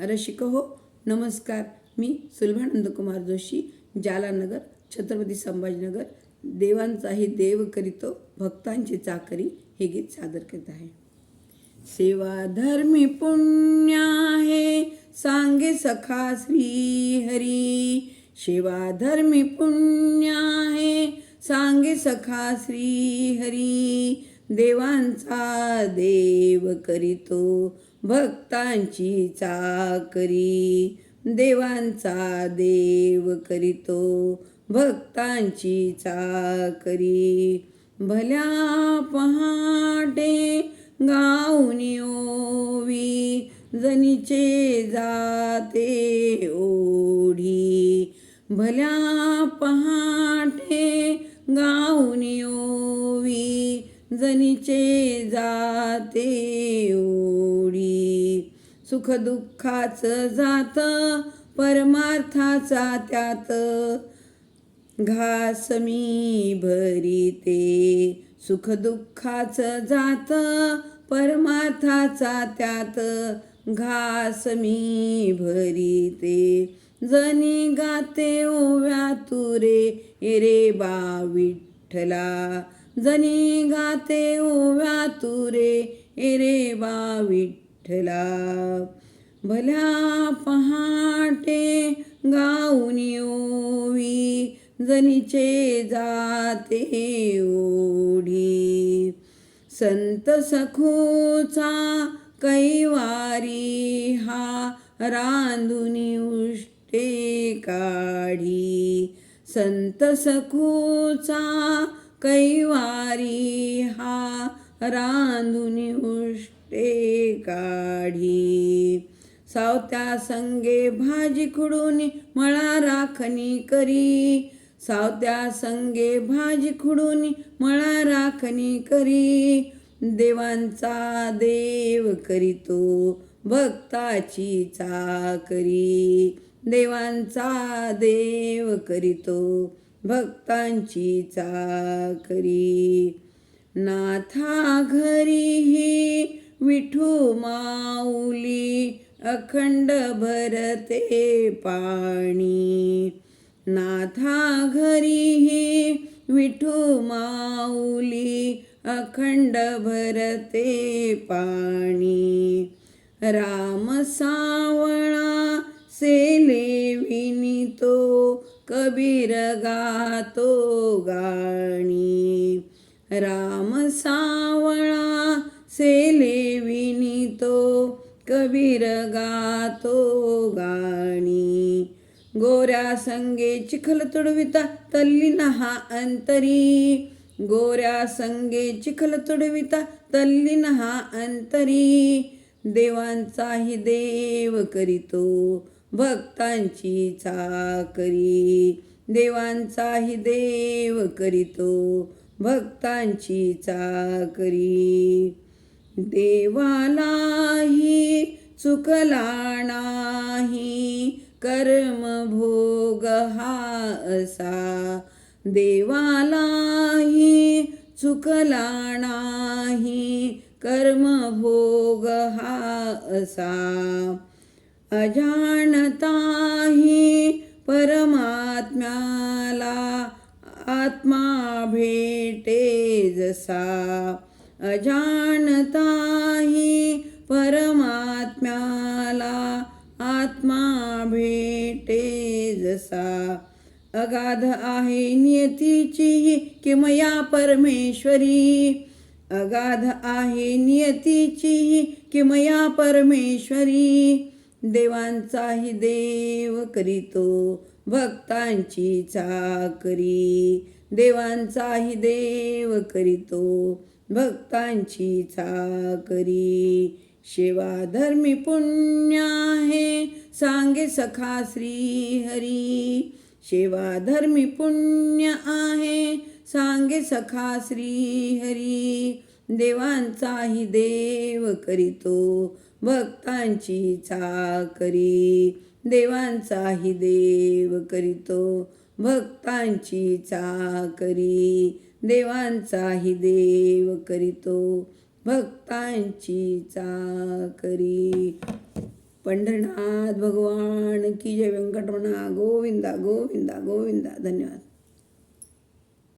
रसिक हो नमस्कार. मी सुलभानंद कुमार जोशी जालानगर छत्रपती संभाजीनगर. देवांचाही देव करीतो भक्तांची चाकरी हे गीत सादर करीत आहे. सेवा धर्मी पुण्य आहे सांगे सखा श्री हरी. सेवा धर्मी पुण्य आहे सांगे सखा श्री हरी. देवांचा देव करीतो भक्तांची चाकरी. देवांचा देव करीतो भक्तांची चाकरी. भल्या पहाटे गाऊनी ओवी जनीचे जाते ओढी. भल्या पहाटे गाऊनी ओवी जनीचे जाते ओढी सुख दुःखाच जात परमार्थाचा त्यात. घास मी भरीते. सुख दुःखाच जात परमार्थाचा त्यात. घास मी भरीते. जनी गाते ओव्या तुरे रे बा विठ्ठला. जनी गाते ओव्या तुरे रे बा विठ्ठला. भल्या पहाटे गाऊनी ओवी जनीचे जाते ओढी. संत सखोचा कैवारी हा रांधुनी उष्टे काढी. संत सखोचा कैवारी हा रांधून उष्टे काढी. सावत्या संगे भाजी खुडून मळा राखणी करी. सावत्या संगे भाजी खुडून मळा राखणी करी. देवांचा देव करीतो भक्ताची चाकरी. देवांचा देव करीतो भक्तांची चाकरी. नाथा घरी विठू माऊली अखंड भरते पाणी. नाथा घरी विठू माऊली अखंड भरते पाणी. राम सावळा सेले विनितो कबीर गातो गाणी. राम सावळा सेले विनितो कबीर गातो गाणी. गोऱ्या संगे चिखल तुडविता तल्ली नहा अंतरी. गोऱ्या संगे चिखल तुडविता तल्ली नहा अंतरी. देवांचाही देव करीतो भक्तांची चाकरी देवांचाही देव करीतो. भक्तांची चाकरी देवालाही चुकला नाही. कर्म भोग हा असा देवालाही चुकला नाही. कर्म भोग हा असा. अजाणताही परमात्म्याला आत्मा भेटे जसा. अजाणताही परमात्म्याला आत्मा भेटे जसा. अगाध आहे नियतीची किमया परमेश्वरी. अगाध आहे नियतीची किमया परमेश्वरी. देवांचाही देव करीतो भक्तांची चाकरी. देवांचाही देव करीतो भक्तांची चाकरी. सेवा धर्मी पुण्य आहे सांगे सखा श्री हरी सेवा धर्मी पुण्य आहे सांगे सखा श्री हरी देवांचाही देव करीतो भक्तांची चाकरी देवांचाही देव करीतो. भक्तांची चाकरी देवांचाही देव करीतो. भक्तांची चाकरी पंढरनाथ भगवान की जय व्यंकटमणा गोविंदा गोविंदा गोविंदा. धन्यवाद.